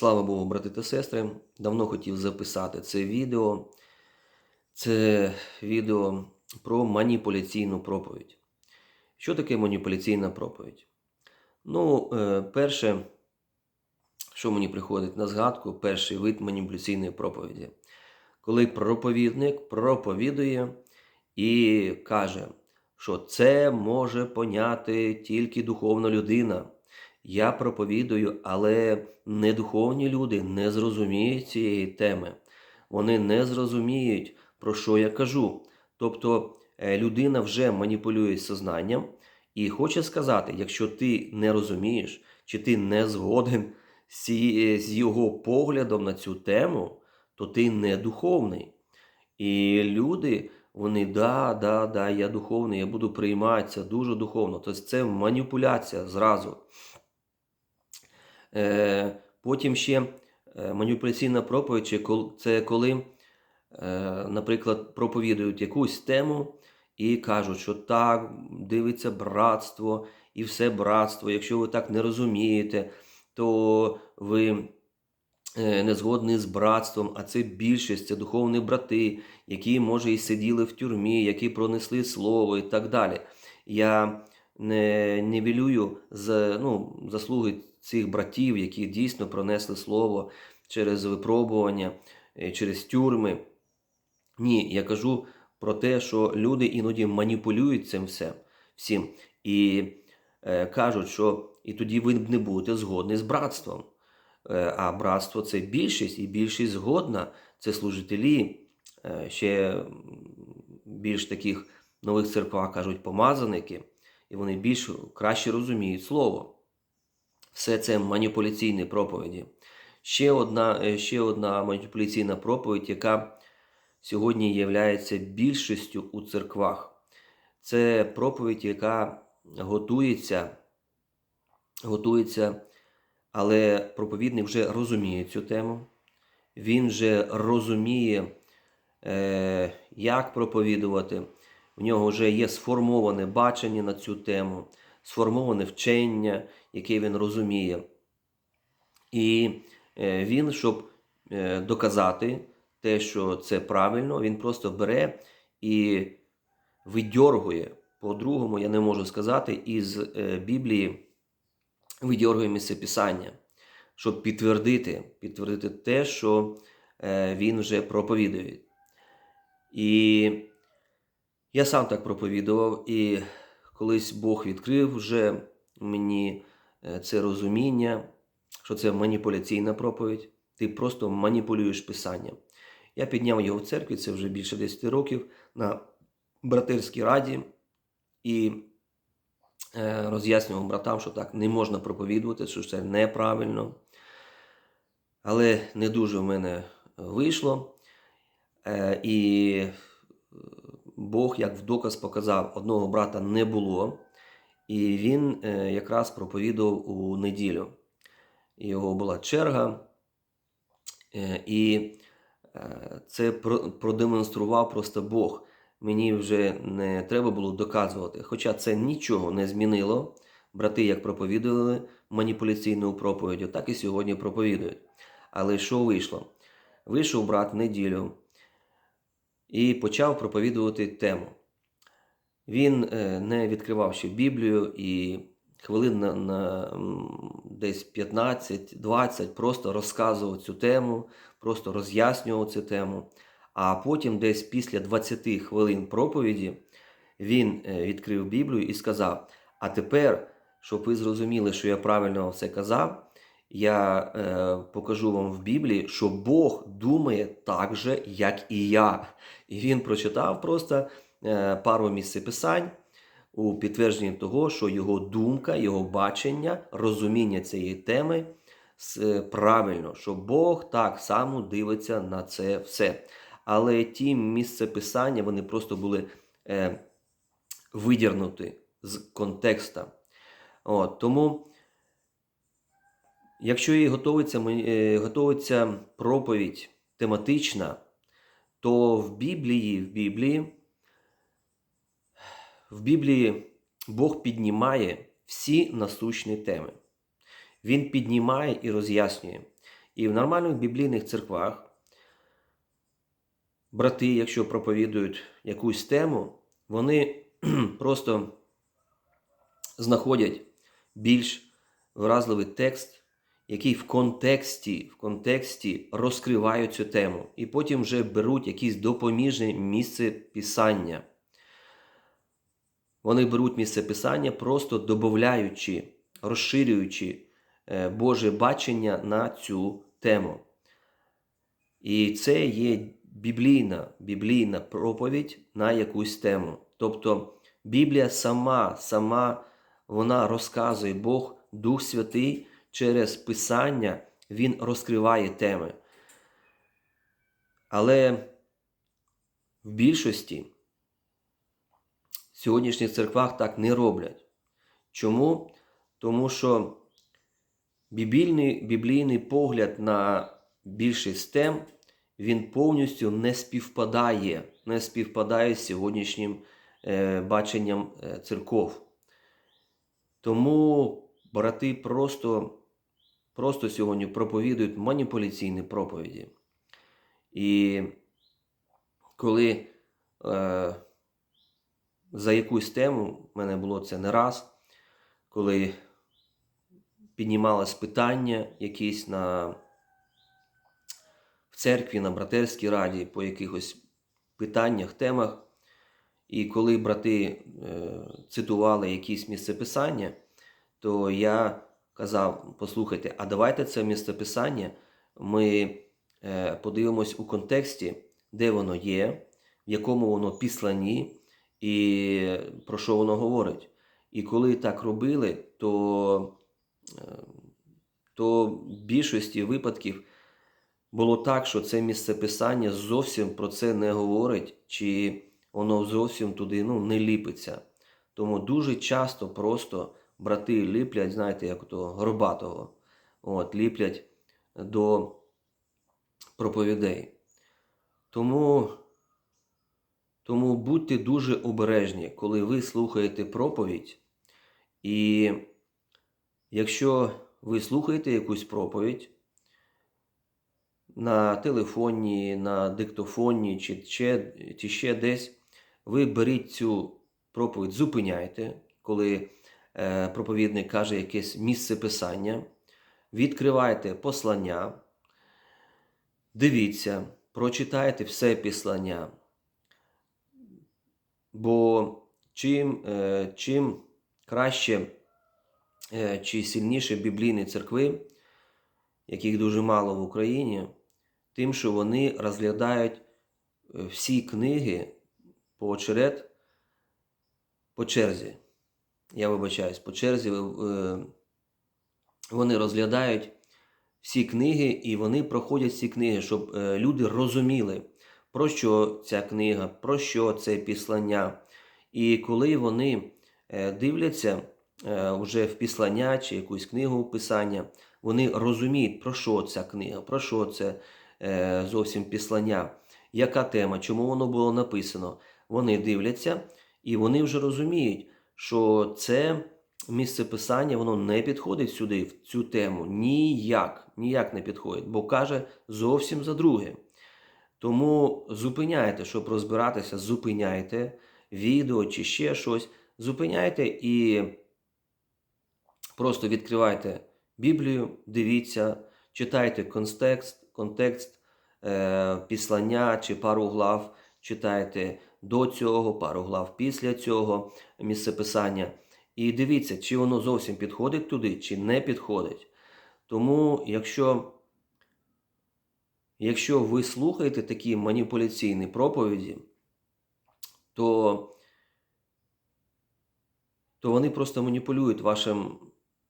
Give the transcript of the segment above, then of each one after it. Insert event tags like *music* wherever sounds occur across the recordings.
Слава Богу, брати та сестри. Давно хотів записати це відео. Це відео про маніпуляційну проповідь. Що таке маніпуляційна проповідь? Ну, е, перше, що мені приходить на згадку, перший вид маніпуляційної проповіді. Коли проповідник проповідує і каже, що це може поняти тільки духовна людина. Я проповідую, але недуховні люди не зрозуміють цієї теми. Вони не зрозуміють, про що я кажу. Тобто е, людина вже маніпулює сознанням і хоче сказати, якщо ти не розумієш, чи ти не згоден з, з його поглядом на цю тему, то ти не духовний. І люди, вони да, да, да, я духовний, я буду прийматися дуже духовно. Тобто це маніпуляція зразу. Е, потім ще е, маніпуляційна проповідь це коли, е, наприклад, проповідують якусь тему і кажуть, що так, дивиться братство і все братство. Якщо ви так не розумієте, то ви не згодні з братством, а це більшість, це духовні брати, які, може, і сиділи в тюрмі, які пронесли слово і так далі. Я не нівелюю за, ну, заслуги цих братів, які дійсно пронесли слово через випробування, е, через тюрми. Ні, я кажу про те, що люди іноді маніпулюють цим все, всім і е, кажуть, що і тоді ви не будете згодні з братством. Е, а братство це більшість, і більшість згодна це служителі, е, ще більш таких нових церквах кажуть помазаники, і вони більш краще розуміють слово. Все це маніпуляційні проповіді. Ще одна, е, ще одна маніпуляційна проповідь, яка сьогодні є більшістю у церквах. Це проповідь, яка готується, готується, але проповідник вже розуміє цю тему. Він вже розуміє, е, як проповідувати. В нього вже є сформоване бачення на цю тему, сформоване вчення, яке він розуміє. І е, він, щоб е, доказати те, що це правильно, він просто бере і видьоргує. По-другому, я не можу сказати, із е, Біблії видьоргує місце Писання, щоб підтвердити, підтвердити те, що він вже проповідує. І я сам так проповідував, і колись Бог відкрив вже мені е, це розуміння, що це маніпуляційна проповідь. Ти просто маніпулюєш Писанням. Я підняв його в церкві, це вже більше 10 років, на братерській раді і е, роз'яснював братам, що так не можна проповідувати, що це неправильно. Але не дуже в мене вийшло. Е, і Бог, як в доказ показав, одного брата не було, і він е, якраз проповідував у неділю. Його була черга, е, і е, це продемонстрував просто Бог. Мені вже не треба було доказувати. Хоча це нічого не змінило. Брати, як проповідували маніпуляційну проповідь, так і сьогодні проповідують. Але що вийшло? Вийшов брат неділю і почав проповідувати тему. Він е, не відкривав ще Біблію і хвилин на, на десь 15-20 просто розказував цю тему, просто роз'яснював цю тему. А потім, десь після 20 хвилин проповіді, він е, відкрив Біблію і сказав: А тепер, щоб ви зрозуміли, що я правильно все казав, я е, покажу вам в Біблії, що Бог думає так же, як і я. І він прочитав просто е, пару місць писань у підтвердженні того, що його думка, його бачення, розуміння цієї теми е, правильно, що Бог так само дивиться на це все. Але ті місця писання вони просто були е, видірнуті з контекста. От, тому, якщо і готується, е, готується проповідь тематична, то в Біблії, в Біблії, в Біблії Бог піднімає всі насущні теми. Він піднімає і роз'яснює. І в нормальних біблійних церквах брати, якщо проповідують якусь тему, вони *clears throat* просто знаходять більш вразливий текст, який в контексті, в контексті розкриває цю тему. І потім вже беруть якісь допоміжне місце писання. Вони беруть місце писання, просто додаючи, розширюючи е, Боже бачення на цю тему. І це є біблійна, біблійна проповідь на якусь тему. Тобто Біблія сама, сама вона розказує Бог, Дух Святий через Писання, Він розкриває теми. Але в більшості в сьогоднішніх церквах так не роблять. Чому? Тому що біблійний, біблійний погляд на більшість тем він повністю не співпадає, не співпадає з сьогоднішнім е, баченням е, церков. Тому брати просто, просто сьогодні проповідують маніпуляційні проповіді. І коли е, за якусь тему, в мене було це не раз, коли піднімалось питання якісь на в церкві, на братерській раді по якихось питаннях, темах. І коли брати е, цитували якісь місцеписання, то я казав: послухайте, а давайте це місцеписання ми е, подивимось у контексті, де воно є, в якому воно післані, і про що воно говорить. І коли так робили, то, е, то в більшості випадків було так, що це місцеписання зовсім про це не говорить, чи воно зовсім туди ну, не ліпиться. Тому дуже часто просто брати ліплять, знаєте, як того горбатого, от, ліплять до проповідей. Тому, тому будьте дуже обережні, коли ви слухаєте проповідь. І якщо ви слухаєте якусь проповідь, на телефоні, на диктофоні чи ще, чи ще десь, ви беріть цю проповідь, зупиняйте, коли проповідник каже якесь місце писання, відкривайте послання, дивіться, прочитайте все післання. Бо чим, е, чим краще е, чи сильніше біблійні церкви, яких дуже мало в Україні, тим, що вони розглядають е, всі книги поочеред по черзі. Я вибачаюсь, по черзі е, вони розглядають всі книги і вони проходять ці книги, щоб е, люди розуміли, про що ця книга, про що це післання. І коли вони дивляться вже в післання чи якусь книгу писання, вони розуміють, про що ця книга, про що це Е, зовсім післання, яка тема, чому воно було написано. Вони дивляться і вони вже розуміють, що це місце писання воно не підходить сюди, в цю тему. Ніяк, ніяк не підходить, бо каже зовсім за друге. Тому зупиняйте, щоб розбиратися, зупиняйте відео чи ще щось. Зупиняйте і просто відкривайте Біблію, дивіться, читайте контекст, контекст е, післання чи пару глав читайте до цього, пару глав після цього місцеписання. І дивіться, чи воно зовсім підходить туди, чи не підходить. Тому, якщо якщо ви слухаєте такі маніпуляційні проповіді, то то вони просто маніпулюють вашим,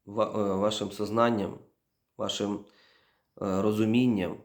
е, вашим сознанням, вашим Е, розумінням.